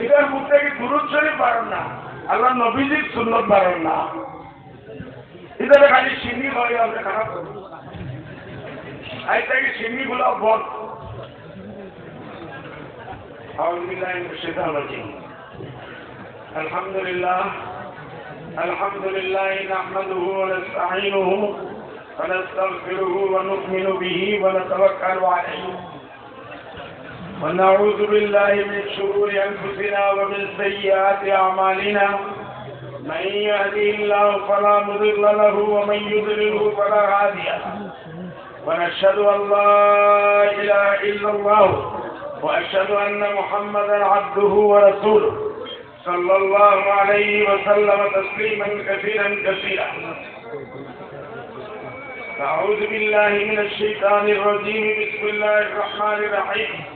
এটার মধ্যে কি দুরুদ শরীফ পারেন না আল্লাহ নবীজির সুন্নত পারেন না এটারে খালি সিন্নি হয় আমরা খারাপ করি আজ থেকে সিন্নি গুলো বন্ধ أعوذ بالله من الشيطان الرجيم الحمد لله الحمد لله نحمده ونستعينه ونستغفره ونؤمن به ونتوكل عليه ونعوذ بالله من شرور أنفسنا ومن سيئات أعمالنا. من يهده الله فلا مضل له ومن يضلله فلا هادي له. ونشهد أن لا إله إلا الله وأشهد أن محمدا عبده ورسوله صلى الله عليه وسلم تسليما كثيرا كثيرا. أعوذ بالله من الشيطان الرجيم. بسم الله الرحمن الرحيم.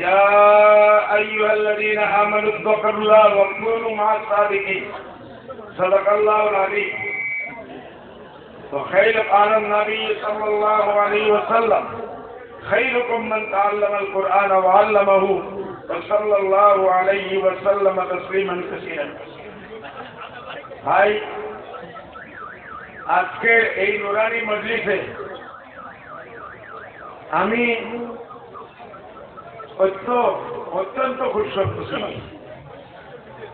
يا أيها الذين آمنوا اتقوا الله وكونوا مع الصادقين صدق الله العظيم وخير قال النبي صلى الله عليه وسلم خيركم من تعلم القرآن وعلمه وصلى الله عليه وسلم تسليما كثيرا ভাই আজকের এই নুরানি মজলিসে আমি অত্যন্ত খুশক্ত ছিল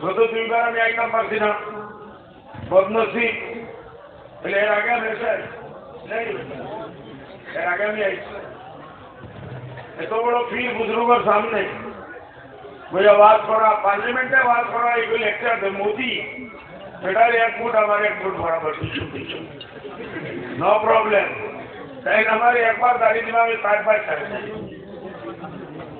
গত দুইবার আমি এক নাম্বার ছিলাম পদ্মশ্রী তাহলে এর আগে আমি স্যার এর আগে আমি এত বড় ফি বুজুর্গর সামনে। مجھے آواز پڑا پارلیمنٹ میں آواز پڑا ایک لیکچر تھے موتی بیٹا ایک فٹ ہمارے ایک فٹ بڑا بس نو پرابلم لیکن ہمارے ایک بار تاریخ دماغ میں ساٹھ بائیس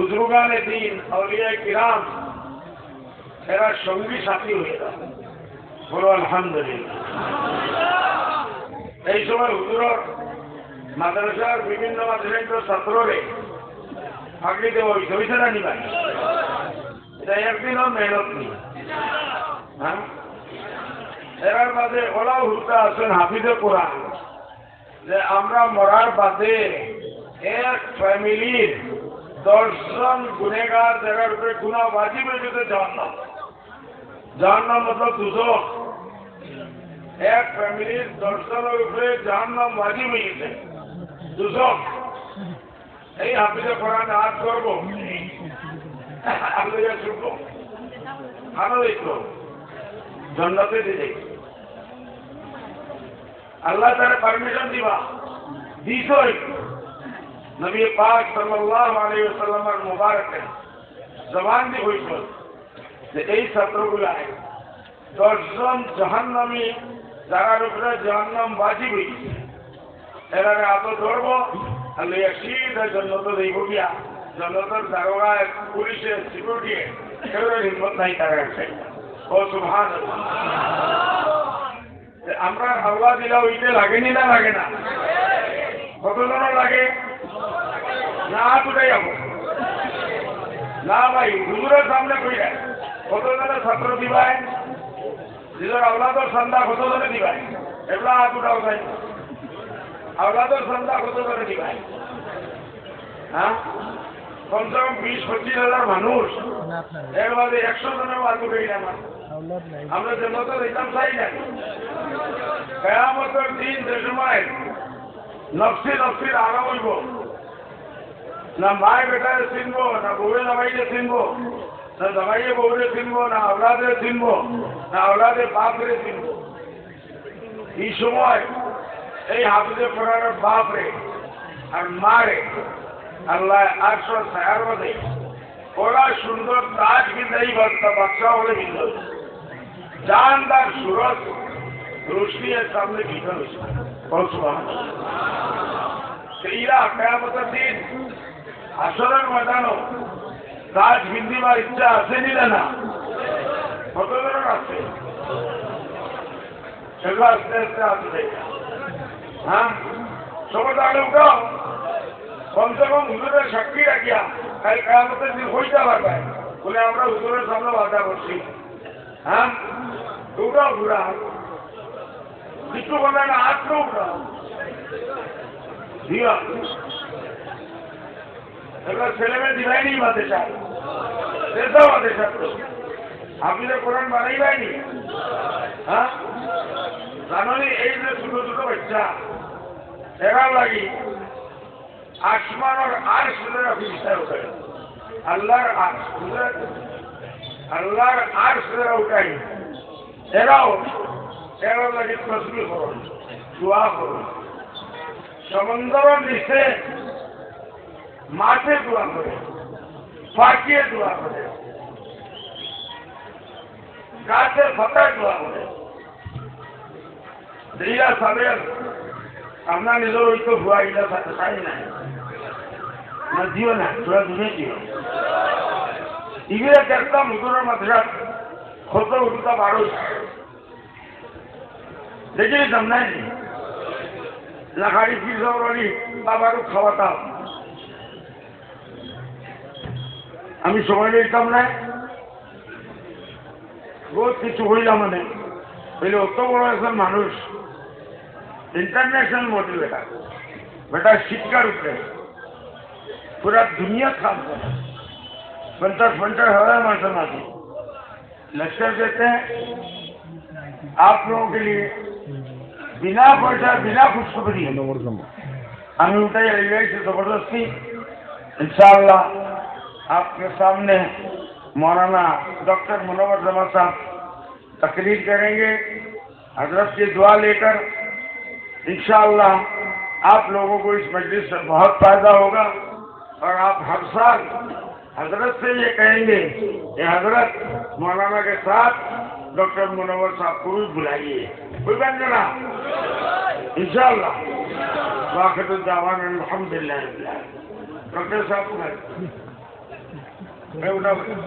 বুজরুগান দিন অলিয়া কিরাম এরা সঙ্গী সাথী হয়ে যাবে আলহামদুলিল্লাহ। এই সময় হুজুর মাদ্রাসার বিভিন্ন মাদ্রাসার ছাত্ররে ফাঁকি দেবো সবিতারা নিবা তাই একদিনও মেহনত নেই। হ্যাঁ? এরার মাঝে ওলা হুতা আছেন হাফিজে কোরআন। যে আমরা মরার বাদে এক ফ্যামিলির দশজন গুনেগার জায়গার উপরে গুণা বাজিব হয়ে যেতে জাহান্নাম জাহান্নাম মতলব দুশো এক ফ্যামিলির দশজনের উপরে জাহান্নাম বাজিব হয়ে গেছে দুশো এই হাফিজে কোরআন আজ করব। আল্লাহ শুনব। ভালো দেখব জন্নতে দিলে আল্লাহ তারা পারমিশন দিবা। দিছই। নবী পাক সাল্লাল্লাহু আলাইহি ওয়াসাল্লামের মুবারকে জবান দি হইছিল যে এই ছাত্রগুলাই দশজন জাহান্নামী যারার উপরে জাহান্নাম বাজি হইছে এরা আত ধরবো আল্লাহ সিধা জন্নত দেব গিয়া জন্নতর দারোগা পুলিশের সিকিউরিটি কেউ হিম্মত নাই তারা ও সুভান আমরা হাওলা দিলা ওইতে লাগেনি না, লাগে না? কতজন লাগে? না দুটাই যাব? না ভাই হুজুরের সামনে কইরা কতজনের ছাত্র দিবাই নিজের আওলাদর সন্ধ্যা কতজনে দিবাই এগুলা দুটাও চাই আওলাদর সন্ধ্যা কতজনে দিবাই হ্যাঁ? কমসে কম বিশ পঁচিশ হাজার মানুষ। মধ্যে একশো জনের আলু গই না আমরা? যে মতো দিতাম চাই না কেয়ামতের দিন যে সময় নফসি নফসির আরও হইব না মায় বেটারে চিনবো না বউয়ে জামাইকে চিনবো না জামাইয়ে বউরে চিনবো না আওলাদে চিনবো না আওলাদে বাপরে চিনবো এই সময় এই হাফিজে কোরআনের বাপরে আর মারে আল্লাহ আটশো ছায়ার মধ্যে ওরা সুন্দর তাজ কিন্তু এই বাচ্চা বলে কিন্তু জানদার সুরজ রোশনি এর সামনে বিঘন সেইরা কেয়ামতের দিন আসরের ময়দানও। তাজ বিন্দিবার ইচ্ছা আছে নিলে না? কত ধরনের আছে। সেগুলো আস্তে আস্তে আসবে। হ্যাঁ? সবাই তাহলে উঠাও কমসে কম হুজুরের সাক্ষী রাখিয়া কাল কেয়ামতের দিন হইতে পারবে বলে আমরা হুজুরের সামনে বাধা করছি। হ্যাঁ? উঠাও ঘুরা কিছু বলে না আত্ম উঠাও দিয়া এবার ছেলে মেয়ে দিবাই নি মাতে চায় সেটাও মাতে আপনি তো কোরআন বানাই পাইনি। হ্যাঁ? জানি এই যে ছোট ছোট বাচ্চা। এরা লাগি। আসমানোর আর সুন্দর ফিরিস্তা উঠাই আল্লাহর আর সুন্দর আল্লাহর আর সুন্দর উঠাই এরাও এরা লাগে তসবি করুন, দোয়া করুন। সমন্দর নিচে মাঠে দোয়া করে পাকিয়ে দোয়া করে, গাছের পাতায় দোয়া করে। দিলা সাবের আমরা নিজের ওই তো ভুয়া গিলা খাই নাই। না, দিও না, তোরা দূরে দিও। ইগুলো দেখতাম হুজুরের মাদ্রাস কত উঠতা বারো দেখে নিতাম নাই লাখারি ফিরলি বাবারও খাওয়াতাম। আমি সময় লইতাম না বহুত কিছু হইলাম মানে। হইলে অত বড় একজন মানুষ ইন্টারন্যাশনাল মডেল বেটা বেটা শিক্ষার উপরে। পুরা দুনিয়া কাম করে پنچاس پنچاس ہزار مارشل آتی لیکچر دیتے ہیں آپ لوگوں کے لیے بنا پیسہ بنا خوشخبری ہم اٹھے ریلوے سے زبردستی انشاءاللہ آپ کے سامنے مولانا ڈاکٹر منور زمان صاحب تقریر کریں گے۔ حضرت کی دعا لے کر انشاءاللہ آپ لوگوں کو اس مجلس سے بہت فائدہ ہوگا۔ اور آپ ہر سال حضرت سے یہ کہیں گے کہ حضرت مولانا کے ساتھ ڈاکٹر منور صاحب کو بھی بلائیے۔ کوئی بات کرنا ان شاء اللہ واقع الحمد للہ ڈاکٹر صاحب 네, 119 입.